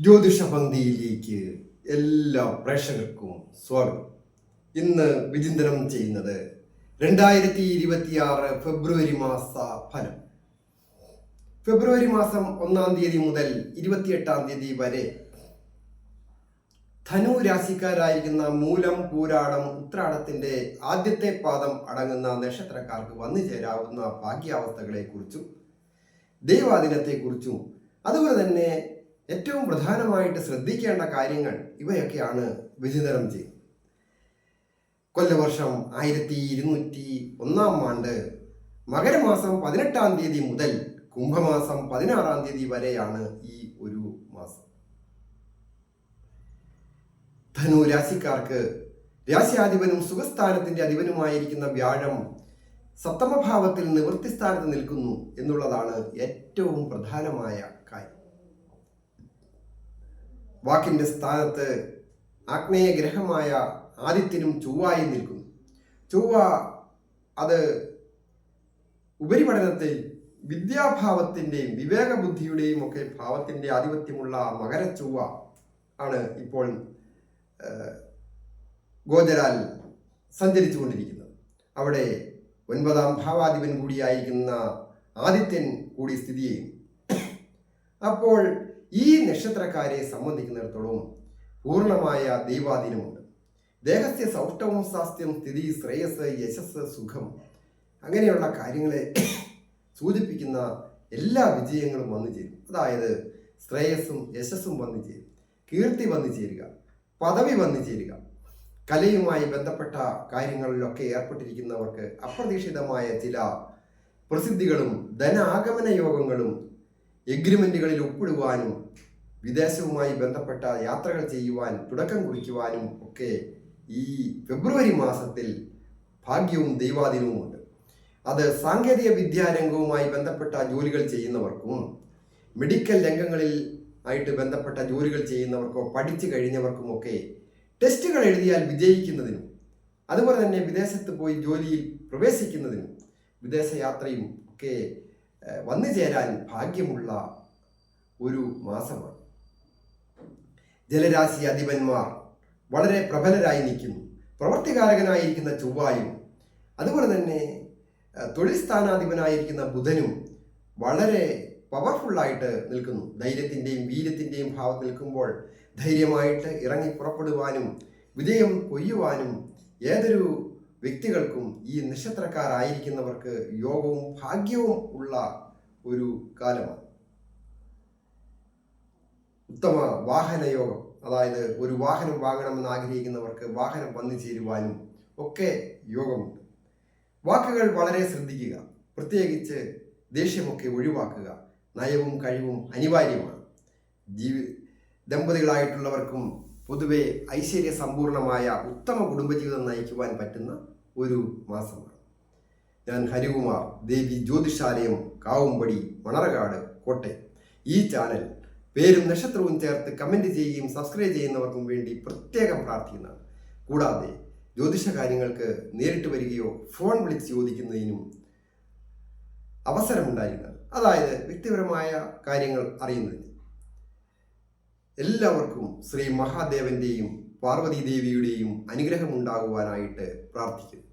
ജ്യോതിഷ പന്തിയിലേക്ക് എല്ലാ പ്രേക്ഷകർക്കും സ്വാഗതം. ഇന്ന് വിചിന്തനം ചെയ്യുന്നത് രണ്ടായിരത്തി ഇരുപത്തിയാറ് ഫെബ്രുവരി മാസ ഫലം. ഫെബ്രുവരി മാസം ഒന്നാം തീയതി മുതൽ ഇരുപത്തിയെട്ടാം തീയതി വരെ ധനു രാശിക്കാരായിരിക്കുന്ന മൂലം പൂരാടം ഉത്രാടത്തിന്റെ ആദ്യത്തെ പാദം അടങ്ങുന്ന നക്ഷത്രക്കാർക്ക് വന്നു ചേരാവുന്ന ഭാഗ്യാവസ്ഥകളെക്കുറിച്ചും ദൈവാദിനത്തെക്കുറിച്ചും അതുപോലെ തന്നെ ഏറ്റവും പ്രധാനമായിട്ട് ശ്രദ്ധിക്കേണ്ട കാര്യങ്ങൾ ഇവയൊക്കെയാണ് വിചിതരം ചെയ്യുന്നത് കൊല്ലവർഷം ആയിരത്തി ഇരുന്നൂറ്റി ഒന്നാം ആണ്ട് മകരമാസം പതിനെട്ടാം തീയതി മുതൽ കുംഭമാസം പതിനാറാം തീയതി വരെയാണ് ഈ ഒരു മാസം. ധനു രാശിക്കാർക്ക് രാശിയാധിപനും സുഖസ്ഥാനത്തിന്റെ അധിപനുമായിരിക്കുന്ന വ്യാഴം സപ്തമഭാവത്തിൽ നിവൃത്തിസ്ഥാനത്ത് നിൽക്കുന്നു എന്നുള്ളതാണ് ഏറ്റവും പ്രധാനമായ കാര്യം. വാക്കിന്റെ സ്ഥാനത്ത് ആഗ്നേയ ഗ്രഹമായ ആദിത്യനും ചൊവ്വായി നിൽക്കുന്നു. ചൊവ്വ അത് ഉപരിപഠനത്തിൽ വിദ്യാഭാവത്തിന്റെയും വിവേകബുദ്ധിയുടെയും ഒക്കെ ഭാവത്തിന്റെ ആധിപത്യമുള്ള മകര ചൊവ്വ ആണ് ഇപ്പോൾ ഗോചരാൽ സഞ്ചരിച്ചു കൊണ്ടിരിക്കുന്നത് അവിടെ ഒൻപതാം ഭാവാധിപൻ കൂടിയായിരിക്കുന്ന ആദിത്യൻ കൂടി സ്ഥിതി ചെയ്യും. അപ്പോൾ ഈ നക്ഷത്രക്കാരെ സംബന്ധിക്കുന്നിടത്തോളം പൂർണമായ ദൈവാധീനമുണ്ട്. ദേഹസ്യ സൗഷ്ടവും സ്വാസ്ഥ്യം സ്ഥിതി ശ്രേയസ് യശസ് സുഖം അങ്ങനെയുള്ള കാര്യങ്ങളെ സൂചിപ്പിക്കുന്ന എല്ലാ വിജയങ്ങളും വന്നു ചേരും. അതായത് ശ്രേയസ്സും യശസ്സും വന്നു ചേരും. കീർത്തി വന്നു ചേരുക പദവി വന്നു ചേരുക. കലയുമായി ബന്ധപ്പെട്ട കാര്യങ്ങളിലൊക്കെ ഏർപ്പെട്ടിരിക്കുന്നവർക്ക് അപ്രതീക്ഷിതമായ ചില പ്രസിദ്ധികളും ധനാഗമന യോഗങ്ങളും എഗ്രിമെന്റുകളിൽ ഒപ്പിടുവാനും വിദേശവുമായി ബന്ധപ്പെട്ട യാത്രകൾ ചെയ്യുവാൻ തുടക്കം കുറിക്കുവാനും ഒക്കെ ഈ ഫെബ്രുവരി മാസത്തിൽ ഭാഗ്യവും ദൈവാധീനവുമുണ്ട് അത് സാങ്കേതിക വിദ്യാരംഗവുമായി ബന്ധപ്പെട്ട ജോലികൾ ചെയ്യുന്നവർക്കും മെഡിക്കൽ രംഗങ്ങളിൽ ആയിട്ട് ബന്ധപ്പെട്ട ജോലികൾ ചെയ്യുന്നവർക്കോ പഠിച്ചു കഴിഞ്ഞവർക്കുമൊക്കെ ടെസ്റ്റുകൾ എഴുതിയാൽ വിജയിക്കുന്നതിനും അതുപോലെ തന്നെ വിദേശത്ത് പോയി ജോലിയിൽ പ്രവേശിക്കുന്നതിനും വിദേശയാത്രയും ഒക്കെ വന്നു ചേരാൻ ഭാഗ്യമുള്ള ഒരു മാസമാണ്. ജലരാശി അധിപന്മാർ വളരെ പ്രബലരായി നിൽക്കുന്നു. പ്രവർത്തികാരകനായിരിക്കുന്ന ചൊവ്വായും അതുപോലെ തന്നെ തൊഴിൽ സ്ഥാനാധിപനായിരിക്കുന്ന ബുധനും വളരെ പവർഫുള്ളായിട്ട് നിൽക്കുന്നു. ധൈര്യത്തിന്റെയും വീര്യത്തിന്റെയും ഭാവത്തിൽ നിൽക്കുമ്പോൾ ധൈര്യമായിട്ട് ഇറങ്ങി പുറപ്പെടുവാനും വിജയം കൊയ്യുവാനും ഏതൊരു വ്യക്തികൾക്കും ഈ നക്ഷത്രക്കാരായിരിക്കുന്നവർക്ക് യോഗവും ഭാഗ്യവും ഉള്ള ഒരു കാലമാണ്. ഉത്തമ വാഹനയോഗം അതായത് ഒരു വാഹനം വാങ്ങണമെന്ന് ആഗ്രഹിക്കുന്നവർക്ക് വാഹനം വന്നു ചേരുവാനും ഒക്കെ യോഗമുണ്ട്. വാക്കുകൾ വളരെ ശ്രദ്ധിക്കുക. പ്രത്യേകിച്ച് ദേഷ്യമൊക്കെ ഒഴിവാക്കുക. നയവും കഴിവും അനിവാര്യമാണ്. ജീവി ദമ്പതികളായിട്ടുള്ളവർക്കും പൊതുവെ ഐശ്വര്യ സമ്പൂർണമായ ഉത്തമ കുടുംബജീവിതം നയിക്കുവാൻ പറ്റുന്ന ഒരു മാസമാണ്. ഞാൻ ഹരികുമാർ ദേവി ജ്യോതിഷാലയം കാവുംപടി മണർകാട് കോട്ടയം. ഈ ചാനൽ പേരും നക്ഷത്രവും ചേർത്ത് കമന്റ് ചെയ്യുകയും സബ്സ്ക്രൈബ് ചെയ്യുന്നവർക്കും വേണ്ടി പ്രത്യേകം പ്രാർത്ഥിക്കുന്നതാണ് കൂടാതെ ജ്യോതിഷ കാര്യങ്ങൾക്ക് നേരിട്ട് വരികയോ ഫോൺ വിളിച്ച് ചോദിക്കുന്നതിനും അവസരമുണ്ടായിരുന്നത് അതായത് വ്യക്തിപരമായ കാര്യങ്ങൾ അറിയുന്നതിന്. എല്ലാവർക്കും ശ്രീ മഹാദേവന്റെയും പാർവതി ദേവിയുടെയും അനുഗ്രഹം ഉണ്ടാകുവാനായിട്ട് പ്രാർത്ഥിക്കുന്നു.